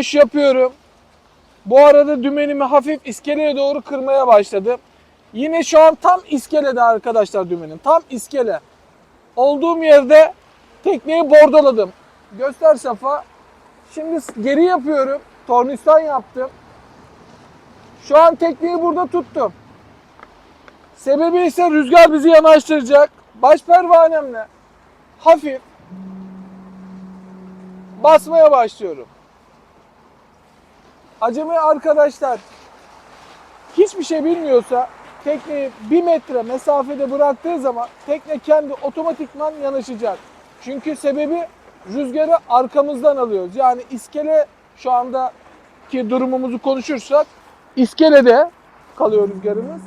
iş yapıyorum. Bu arada dümenimi hafif iskeleye doğru kırmaya başladım. Yine şu an tam iskelede arkadaşlar dümenim. Tam iskele. Olduğum yerde tekneyi bordoladım. Göster Safa. Şimdi geri yapıyorum. Tornistan yaptım. Şu an tekneyi burada tuttum. Sebebi ise rüzgar bizi yanaştıracak. Baş pervanemle hafif basmaya başlıyorum acemi arkadaşlar hiçbir şey bilmiyorsa tekneyi bir metre mesafede bıraktığı zaman tekne kendi otomatikman yanaşacak. Çünkü sebebi rüzgarı arkamızdan alıyoruz. Yani iskele şu anda ki durumumuzu konuşursak iskelede kalıyor rüzgarımız.